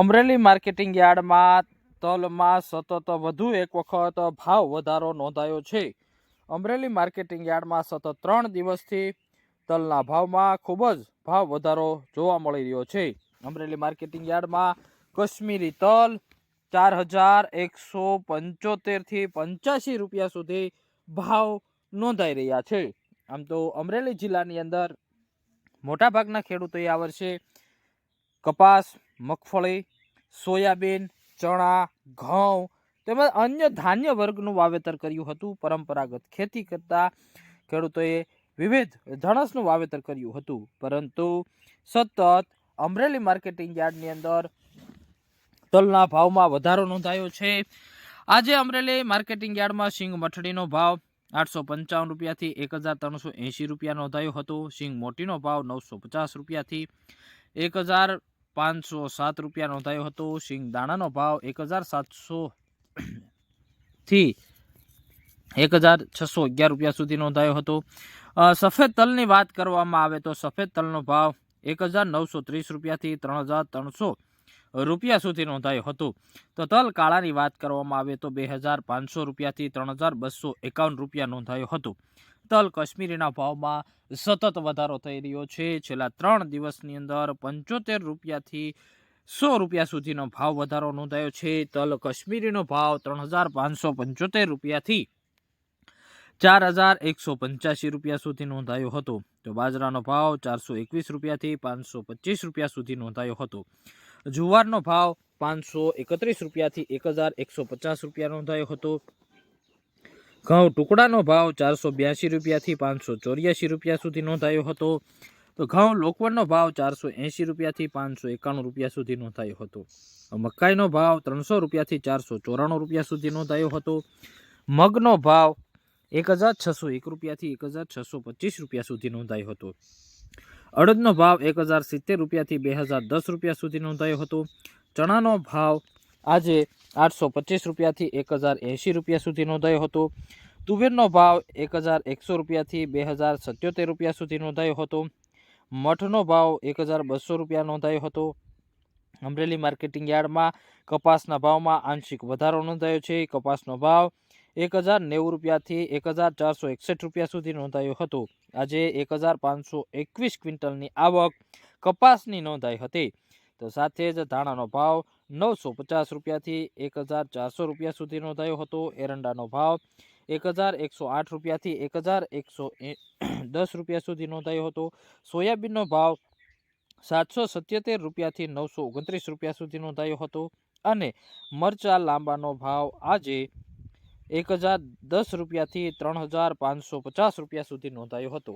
Amreli marketing યાર્ડમાં તલમાં સતત વધુ એક વખત ભાવ વધારો નોંધાયો છે. અમરેલી માર્કેટિંગ યાર્ડમાં સતત ત્રણ દિવસથી તલના ભાવમાં ખૂબ જ ભાવ વધારો જોવા મળી રહ્યો છે. અમરેલી માર્કેટિંગ યાર્ડમાં કશ્મીરી તલ ચાર હજાર એકસો પંચોતેરથી પંચ્યાસી રૂપિયા સુધી ભાવ નોંધાઈ રહ્યા છે. આમ તો અમરેલી જિલ્લાની અંદર મોટાભાગના ખેડૂતોએ આ વર્ષે કપાસ મગફળી, સોયાબીન, ચણા, ઘઉં તેમજ અન્ય ધાન્ય વર્ગનું વાવેતર કર્યું હતું. પરંપરાગત ખેતી કરતા ખેડૂતોએ વિવિધ ધણસનું વાવેતર કર્યું હતું. પરંતુ સતત અમરેલી માર્કેટિંગ યાર્ડની અંદર તલના ભાવમાં વધારો નોંધાયો છે. આજે અમરેલી માર્કેટિંગ યાર્ડમાં સિંગ મઠડીનો ભાવ આઠસો પંચાવન રૂપિયાથી એક હજાર ત્રણસો એંશી રૂપિયા નોંધાયો હતો. સિંગ મોટીનો ભાવ નવસો પચાસ રૂપિયાથી એક હજાર પાંચસો સાત રૂપિયા નોંધાયો હતો. દાણાનો ભાવ એક હજાર સાતસો થી એક હજાર છસો અગિયાર રૂપિયા સુધી નોંધાયો હતો. સફેદ તલની વાત કરવામાં આવે તો સફેદ તલનો ભાવ એક હજાર નવસો ત્રીસ રૂપિયાથી ત્રણ હજાર ત્રણસો રૂપિયા સુધી નોંધાયો હતો. તો તલ કાળાની વાત કરવામાં આવે તો બે હજાર પાંચસો રૂપિયાથી ત્રણ હજાર બસો એકાવન રૂપિયા નોંધાયો હતો. તલ કાશ્મીરીના ભાવમાં સતત વધારો થઈ રહ્યો છે. છેલ્લા ત્રણ દિવસની અંદર પંચોતેર રૂપિયાથી સો રૂપિયા સુધીનો ભાવ વધારો નોંધાયો છે. તલ કાશ્મીરીનો ભાવ ત્રણ હજાર પાંચસો પંચોતેર રૂપિયાથી ચાર હજાર એકસો પંચ્યાસી રૂપિયા સુધી નોંધાયો હતો. તો બાજરાનો ભાવ ચારસો એકવીસ રૂપિયાથી પાંચસો પચીસ રૂપિયા સુધી નોંધાયો હતો. જુવારનો ભાવ પાંચસો એકત્રીસ રૂપિયાથી એક હજાર એકસો પચાસ રૂપિયા નોંધાયો હતો. ઘઉં ટુકડાનો ભાવ ચારસો બ્યાસી રૂપિયાથી પાંચસો ચોર્યાસી રૂપિયા સુધી નોંધાયો હતો. તો ઘઉં લોકવનનો ભાવ ચારસો એંશી રૂપિયાથી પાંચસો એકાણું રૂપિયા સુધી નોંધાયો હતો. મકાઈનો ભાવ ત્રણસો રૂપિયાથી ચારસો ચોરાણું રૂપિયા સુધી નોંધાયો હતો. મગનો ભાવ એક હજાર છસો એક રૂપિયાથી એક હજાર છસો પચીસ રૂપિયા સુધી નોંધાયો હતો. અડદનો ભાવ એક હજાર સિત્તેર રૂપિયાથી બે હજાર દસ રૂપિયા સુધી નોંધાયો હતો. ચણાનો ભાવ આજે આઠસો પચીસ રૂપિયાથી એક હજાર એંશી રૂપિયા સુધી નોંધાયો હતો. તુવેરનો ભાવ એક હજાર એકસો રૂપિયાથી બે હજાર સત્યોતેર રૂપિયા સુધી નોંધાયો હતો. મઠનો ભાવ એક હજાર બસો રૂપિયા નોંધાયો હતો. અમરેલી માર્કેટિંગ યાર્ડમાં કપાસના ભાવમાં આંશિક વધારો નોંધાયો છે. કપાસનો ભાવ એક હજાર નેવું રૂપિયાથી એક હજાર ચારસો એકસઠ રૂપિયા સુધી નોંધાયો હતો. આજે એક હજાર પાંચસો એકવીસ ક્વિન્ટલની આવક કપાસની નોંધાઈ હતી. તો સાથે જ ધાણાનો ભાવ નવસો પચાસ રૂપિયાથી એક હજાર ચારસો રૂપિયા સુધીનો થયો હતો એરંડાનો ભાવ. એક હજાર એકસો આઠ રૂપિયાથી એક હજાર એકસો દસ રૂપિયા સુધીનો થયો હતો. સોયાબીનનો ભાવ સાતસો સત્યોતેર રૂપિયાથી નવસો ઓગણત્રીસ રૂપિયા સુધીનો થયો હતો અને મરચા લાંબાનો ભાવ આજે એક હજાર દસ રૂપિયાથી ત્રણ હજાર પાંચસો પચાસ રૂપિયા સુધી નોંધાયો હતો.